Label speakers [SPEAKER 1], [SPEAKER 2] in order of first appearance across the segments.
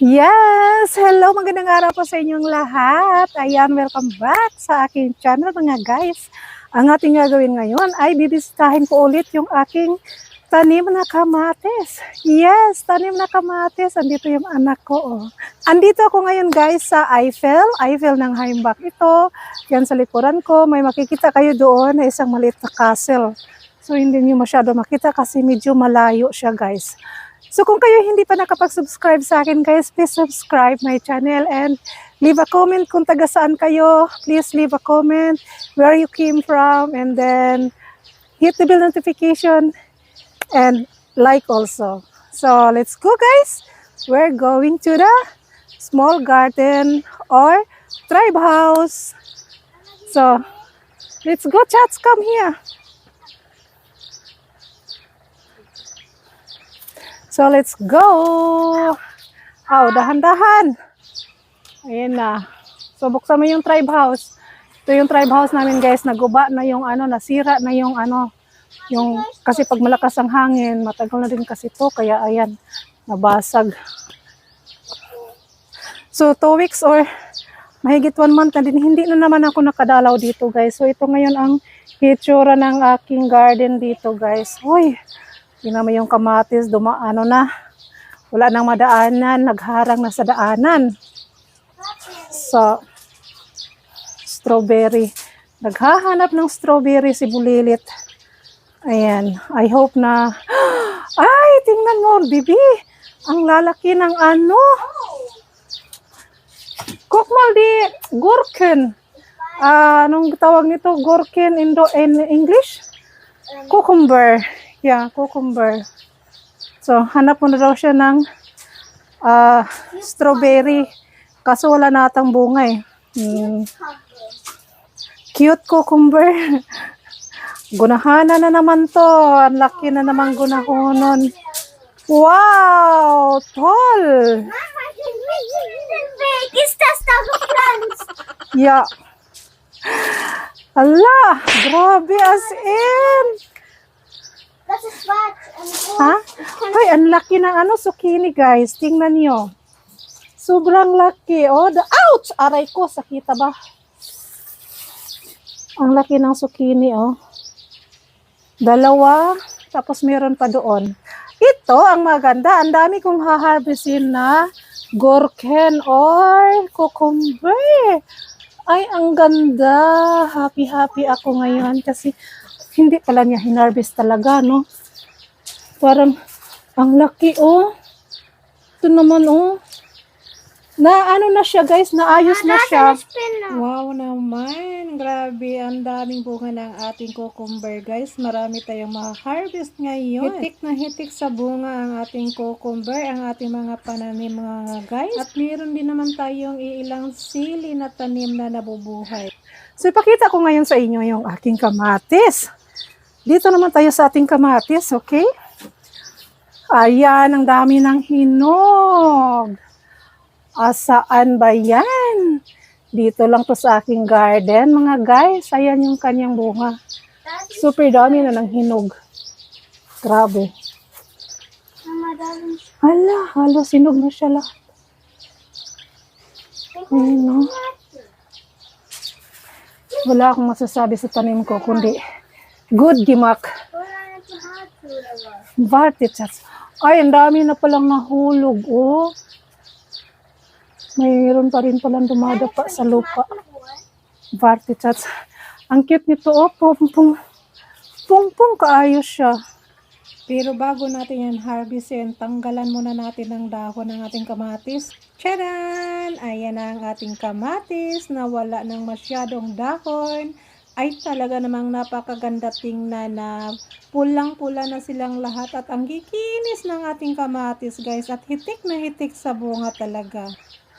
[SPEAKER 1] Yes! Hello! Magandang araw po sa inyong lahat. Ayan, welcome back sa aking channel mga guys. Ang ating gagawin ngayon ay bibisitahin ko ulit yung aking tanim na kamatis. Yes, tanim na kamatis. Andito yung anak ko. Oh. Andito ako ngayon guys sa Eiffel. Eiffel ng Heimbach. Ito, yan sa likuran ko. May makikita kayo doon na isang maliit na castle. So hindi niyo masyado makita kasi medyo malayo siya guys. So kung kayo hindi pa nakapag-subscribe sa akin guys, please subscribe my channel and leave a comment kung taga saan kayo. Please leave a comment where you came from and then hit the bell notification and like also. So let's go guys. We're going to the small garden or tribe house. So let's go chats, come here. So let's go. Oh, dahan-dahan. Ayan na. So buksan mo yung tribe house. Ito yung tribe house namin guys. Naguba na yung ano, nasira na yung ano, yung kasi pag malakas ang hangin, matagal na din kasi to kaya ayan, nabasag. So two weeks or mahigit one month na din, hindi na naman ako nakadalaw dito guys. So ito ngayon ang hitsura ng aking garden dito guys. Uy, Tingnan mo yung kamatis, dumaano na. Wala nang madaanan, nagharang na sa daanan. So, strawberry. Naghahanap ng strawberry si Bulilit. Ayan, I hope na... Ay, tingnan mo, bibi. Ang lalaki ng ano. Kokmal di gurken. Ah, anong tawag nito? Gurken in, in English? Cucumber. Yeah, cucumber. So, hanap mo na daw siya ng ah, strawberry. Kaso wala natang bunga eh. Hmm. Cute cucumber. Gunahana na naman to. Ang laki na naman gunahonon. Wow! Tall! Yeah. Ala! Grabe as in!
[SPEAKER 2] Ist schwarz. und rot.
[SPEAKER 1] Ha? Hoy, ang laki ng ano, zucchini guys. Tingnan nyo. Sobrang laki. Oh, the, ouch! Aray ko, sakita ba? Ang laki ng zucchini, oh. Dalawa, tapos meron pa doon. Ito, ang maganda. Ang dami kong haharvestin na gurken or cucumber. Ay, ang ganda. Happy-happy ako ngayon kasi hindi pala niya hinarvest talaga, no? Parang, ang laki, oh. Ito naman, oh. Na ano na siya, guys. Naayos na siya.
[SPEAKER 2] Spinne.
[SPEAKER 1] Wow naman. Grabe. Ang daming bunga ng ating cucumber, guys. Marami tayong ma-harvest ngayon. Hitik na hitik sa bunga ang ating cucumber, ang ating mga pananim, mga guys. At meron din naman tayong iilang sili na tanim na nabubuhay. So, ipakita ko ngayon sa inyo yung aking kamatis. Dito naman tayo sa ating kamatis, okay? Ayan, ang dami ng hinog. Asaan ba yan? Dito lang to sa aking garden, mga guys. Ayan yung kanyang bunga. Super dami na ng hinog. Grabe. Hala, halos hinog na siya lahat. Ayun, no? Wala akong masasabi sa tanim ko, kundi good
[SPEAKER 2] was?
[SPEAKER 1] Vartichats. Ay, ang dami na palang nahulog, oh. Mayroon pa rin palang dumadapa sa lupa. Vartichats. Ang cute nito, oh. Pung-pung. Pung-pung, kaayos siya. Pero bago natin yan harvestin, tanggalan muna natin ng dahon ng ating kamatis. Charan! Ayan ang ating kamatis na wala ng masyadong dahon. Ay talaga namang napakaganda tingnan na pulang-pula na silang lahat at ang kikinis ng ating kamatis guys at hitik na hitik sa bunga talaga.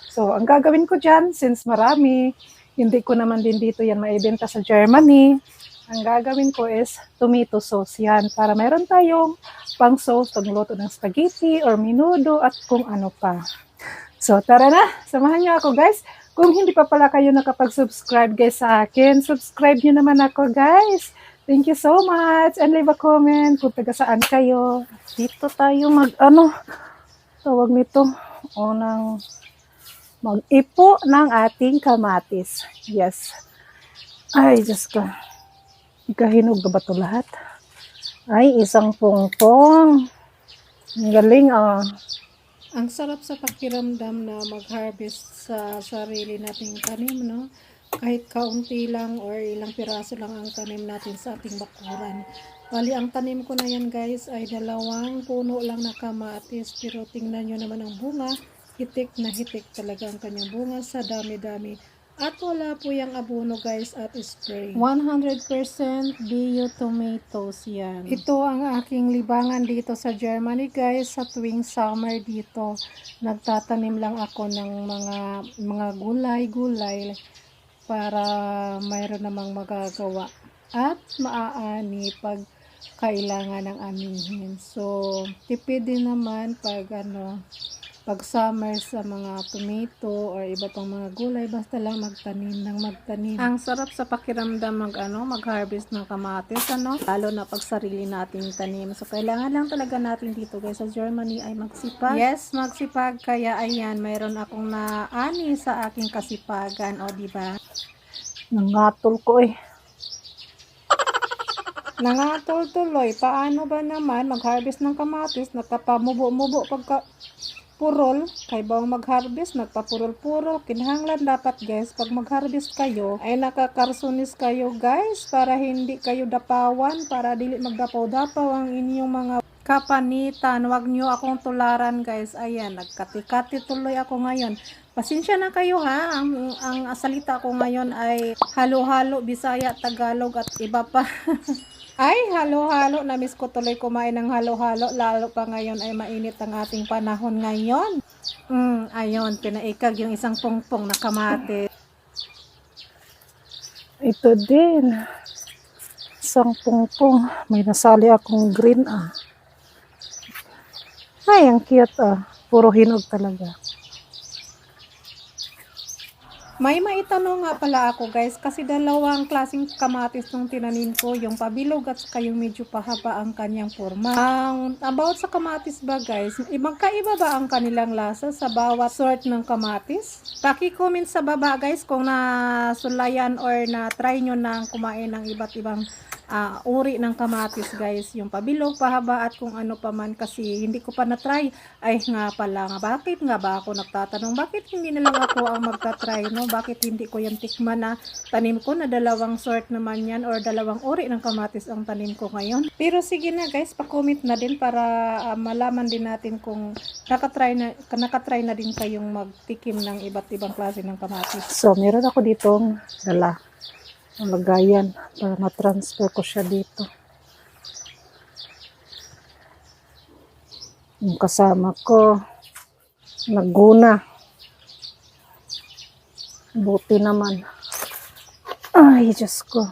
[SPEAKER 1] So, ang gagawin ko dyan, since marami, hindi ko naman din dito yan maibenta sa Germany. Ang gagawin ko is tomato sauce yan para meron tayong pang sauce pagluto ng spaghetti or minudo at kung ano pa. So, tara na. Samahan niyo ako, guys. Kung hindi pa pala kayo nakapag-subscribe, guys, sa akin, subscribe niyo naman ako, guys. Thank you so much. And leave a comment kung taga saan kayo. Dito tayo mag, ano, tawag nito,
[SPEAKER 3] unang mag-ipo ng ating kamatis. Yes. Ay, Diyos ko. Ikahinog ba ito lahat? Ay, isang pongpong. Ang galing, ah. Ang sarap sa pakiramdam na mag-harvest sa sarili nating tanim, no? Kahit kaunti lang or ilang piraso lang ang tanim natin sa ating bakuran. Bali, ang tanim ko na yan guys ay dalawang puno lang na kamatis. Pero tingnan nyo naman ang bunga. Hitik na hitik talaga ang kanyang bunga sa dami-dami. At wala po yung abono guys at spray. 100% bio tomatoes yan. Ito ang aking libangan dito sa Germany guys sa tuwing summer dito. Nagtatanim lang ako ng mga mga gulay-gulay para mayroon namang magagawa at maaani pag kailangan ng anihin. So, tipid din naman pag ano, pag summer sa mga tomato or iba pang mga gulay, basta lang magtanim ng magtanim. Ang sarap sa pakiramdam mag ano, mag-harvest ng kamatis, ano, lalo na pag sarili nating tanim. So, kailangan lang talaga natin dito guys sa Germany ay magsipag. Yes, magsipag. Kaya ayan, mayroon akong naani sa aking kasipagan, o di ba? Nangatol ko eh. Nangatol tuloy. Paano ba naman mag-harvest ng kamatis? Nagpapamubo-mubo pagka purol. Kay bawang mag-harvest, nagpapurol-purol. Kinahanglan dapat guys, pag mag-harvest kayo, ay nakakarsunis kayo guys para hindi kayo dapawan, para dili magdapaw-dapaw ang inyong mga kapanitan. Huwag nyo akong tularan guys. Ayan, nagkati-kati tuloy ako ngayon. Pasensya na kayo ha. Ang, ang salita ko ngayon ay halo-halo, Bisaya, Tagalog at iba pa. ay, halo-halo. Namiss ko tuloy kumain ng halo-halo. Lalo pa ngayon ay mainit ang ating panahon ngayon. Mm, ayun, pinaikag yung isang pongpong na kamate. Ito din. Isang pongpong. May nasali akong green ah. Ay, ang cute ah. Puro hinog talaga. May maitanong nga pala ako guys kasi dalawang klaseng kamatis nung tinanim ko, yung pabilog at saka yung medyo pahaba ang kanyang forma. Ang about sa kamatis ba guys, magkaiba ba ang kanilang lasa sa bawat sort ng kamatis? Paki-comment sa baba guys kung nasulayan or na try nyo na kumain ng iba't ibang ah, uri ng kamatis guys. Yung pabilog, pahaba at kung ano pa man kasi hindi ko pa na-try. Ay nga pala nga bakit nga ba ako nagtatanong? Bakit hindi na lang ako ang magta-try no? Bakit hindi ko yan tikman na tanim ko na dalawang sort naman yan or dalawang uri ng kamatis ang tanim ko ngayon? Pero sige na guys pa-comment na din para ah, malaman din natin kung nakatry na nakatry na din kayong magtikim ng iba't ibang klase ng kamatis. So meron ako ditong dala lagayan para ma-transfer ko siya dito. Yung kasama ko, naguna. Buti naman. Ay, Diyos ko.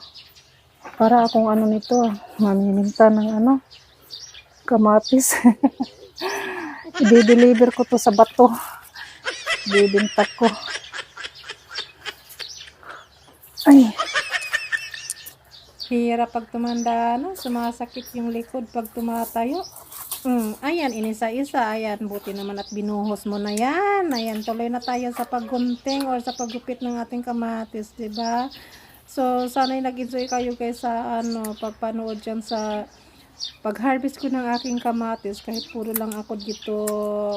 [SPEAKER 3] Para akong ano nito, mamiminta ng ano, kamatis. I-deliver ko to sa bato. Bibinta ko. Ay, Hirap pag tumanda, no? Sumasakit yung likod pag tumatayo. Mm, ayan, inisa-isa. Ayan, buti naman at binuhos mo na yan. Ayan, tuloy na tayo sa paggunting or sa paggupit ng ating kamatis, ba? So, sana'y nag-enjoy kayo guys sa ano, pagpanood dyan sa pag-harvest ko ng aking kamatis kahit puro lang ako dito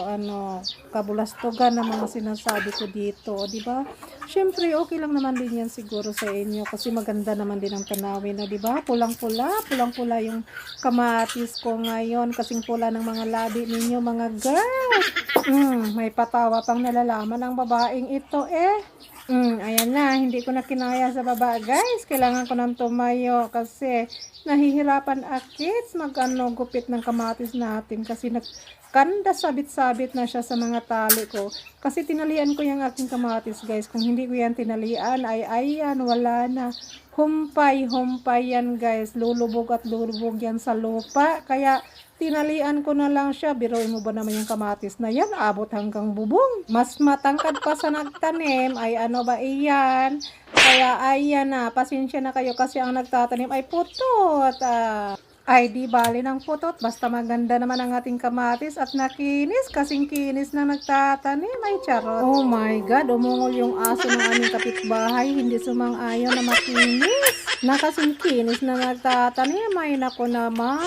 [SPEAKER 3] ano kabulastogan ng mga sinasabi ko dito di ba? Syempre okay lang naman din yan siguro sa inyo kasi maganda naman din ang tanawin no, di ba? Pulang pula pulang pula yung kamatis ko ngayon kasing pula ng mga labi ninyo mga girls mm, may patawa pang nalalaman ng babaeng ito eh. Mm, ayan na, hindi ko na kinaya sa baba guys. Kailangan ko nang tumayo kasi nahihirapan akit mag ano, gupit ng kamatis natin kasi nagkanda sabit-sabit na siya sa mga tali ko. Kasi tinalian ko yung aking kamatis guys. Kung hindi ko yan tinalian ay ayan, wala na. Humpay, humpay yan guys. Lulubog at lulubog yan sa lupa. Kaya tinalian ko na lang siya. Biroy mo ba naman yung kamatis na yan? Abot hanggang bubong. Mas matangkad pa sa nagtanim. Ay ano ba iyan? Kaya ayan na. Pasensya na kayo kasi ang nagtatanim ay putot. Ah, Ay, di bali ng putot. Basta maganda naman ang ating kamatis at nakinis. Kasing kinis na nagtatanim. Ay, charot. Oh my God, umungol yung aso ng aming kapitbahay. Hindi sumang-ayon na makinis. Nakasing kinis na nagtatanim. Ay, nako naman.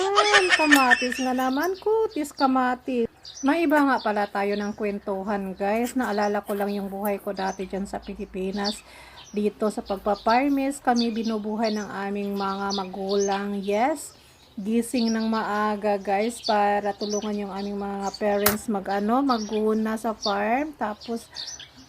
[SPEAKER 3] Kamatis nga naman. Kutis kamatis. May iba nga pala tayo ng kwentuhan, guys. Naalala ko lang yung buhay ko dati dyan sa Pilipinas. Dito sa pagpaparmis, kami binubuhay ng aming mga magulang. Yes, gising ng maaga guys para tulungan yung aming mga parents mag-ano, maguna sa farm. Tapos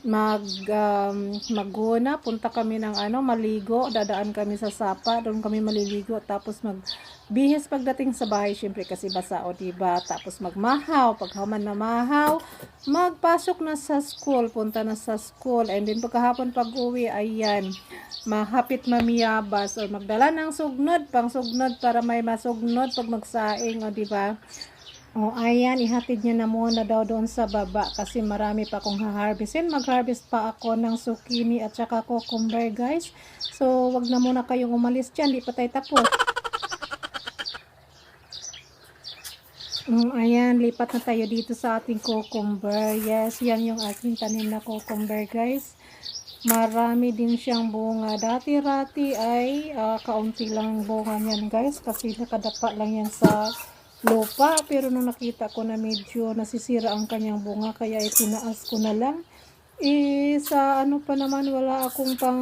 [SPEAKER 3] mag um, maguna, punta kami ng ano, maligo, dadaan kami sa sapa, doon kami maliligo, tapos mag bihis pagdating sa bahay, syempre kasi basa o diba, tapos magmahaw, pag human na mahaw, magpasok na sa school, punta na sa school, and then pagkahapon pag uwi, ayan, mahapit mamiyabas, o magdala ng sugnod, pang sugnod para may masugnod pag magsaing, o diba, o ayan, ihatid niya na muna daw doon sa baba kasi marami pa akong haharvestin. Mag-harvest pa ako ng zucchini at saka cucumber guys. So, wag na muna kayong umalis dyan, di pa tayo tapos. Mm, ayan, lipat na tayo dito sa ating cucumber. Yes, yan yung aking tanim na cucumber guys. Marami din siyang bunga. Dati-rati ay ah, kaunti lang bunga niyan guys kasi nakadapa lang yan sa lupa. Pero nung nakita ko na medyo nasisira ang kanyang bunga kaya itinaas ko na lang. Eh, sa ano pa naman wala akong pang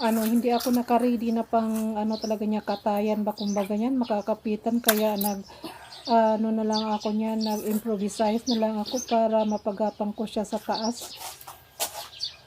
[SPEAKER 3] ano, hindi ako naka-ready na pang ano talaga niya katayan ba kumbaga niyan, makakapitan kaya nag ano na lang ako niyan, nag-improvise na lang ako para mapagapang ko siya sa taas.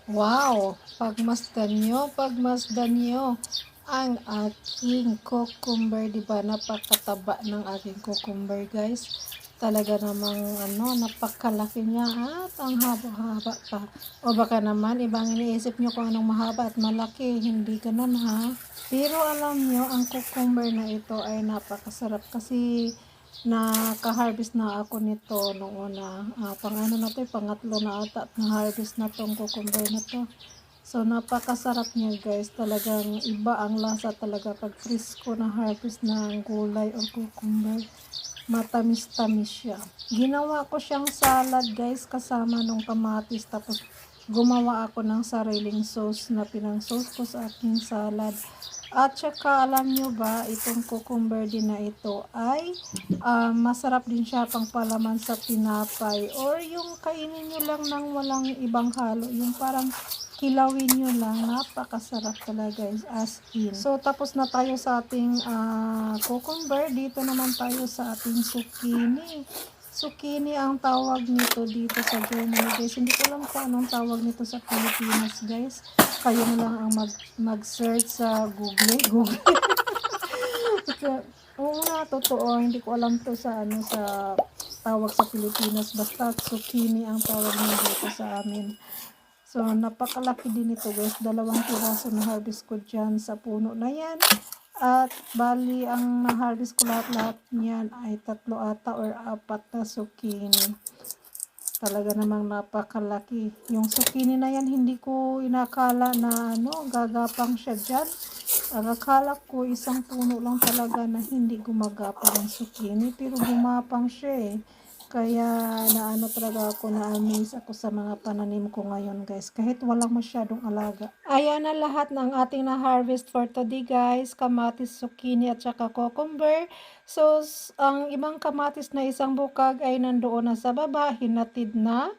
[SPEAKER 3] Wow! Pagmasdan nyo, pagmasdan nyo ang aking cucumber, di ba? Napakataba ng aking cucumber, guys. Talaga namang, ano, napakalaki niya at ang haba-haba pa. O baka naman, ibang iniisip nyo kung anong mahaba at malaki. Hindi ganun, ha? Pero alam nyo, ang cucumber na ito ay napakasarap kasi naka-harvest na ako nito noong una. Ah, pang ano na to, eh, pangatlo na ata at na-harvest na tong cucumber na to. So, napakasarap niya guys. Talagang iba ang lasa talaga pag frisco na harvest ng gulay o cucumber. Matamis-tamis siya. Ginawa ko siyang salad guys kasama nung kamatis. Tapos gumawa ako ng sariling sauce na pinang-sauce ko sa aking salad. At saka alam nyo ba, itong cucumber din na ito ay ah, masarap din siya pang palaman sa tinapay. Or yung kainin nyo lang ng walang ibang halo. Yung parang kilawin nyo lang. Napakasarap talaga guys, as in. So, tapos na tayo sa ating ah, cucumber. Dito naman tayo sa ating zucchini. Zucchini ang tawag nito dito sa Germany guys. Hindi ko alam kung anong tawag nito sa Pilipinas guys. Kayo na lang ang mag, mag-search sa Google. Google. So, Oo nga, totoo. Hindi ko alam to sa ano sa tawag sa Pilipinas. Basta zucchini ang tawag niya dito sa amin. So, napakalaki din ito guys. Dalawang piraso na harvest ko dyan sa puno na yan. At bali, ang na-harvest ko lahat-lahat niyan ay tatlo ata or apat na zucchini. Talaga namang napakalaki. Yung zucchini na yan, hindi ko inakala na ano, gagapang siya dyan. Ang akala ko isang puno lang talaga na hindi gumagapang ang zucchini. Pero gumapang siya eh. Kaya naano talaga ako na amaze ako sa mga pananim ko ngayon guys. Kahit walang masyadong alaga. Ayan na lahat ng ating na-harvest for today guys. Kamatis, zucchini at saka cucumber. So, ang ibang kamatis na isang bukag ay nandoon na sa baba. Hinatid na.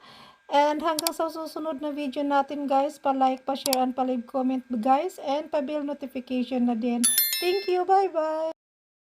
[SPEAKER 3] And hanggang sa susunod na video natin guys, pa-like, pa-share, and pa-leave comment guys. And pa-bell notification na din. Thank you. Bye-bye.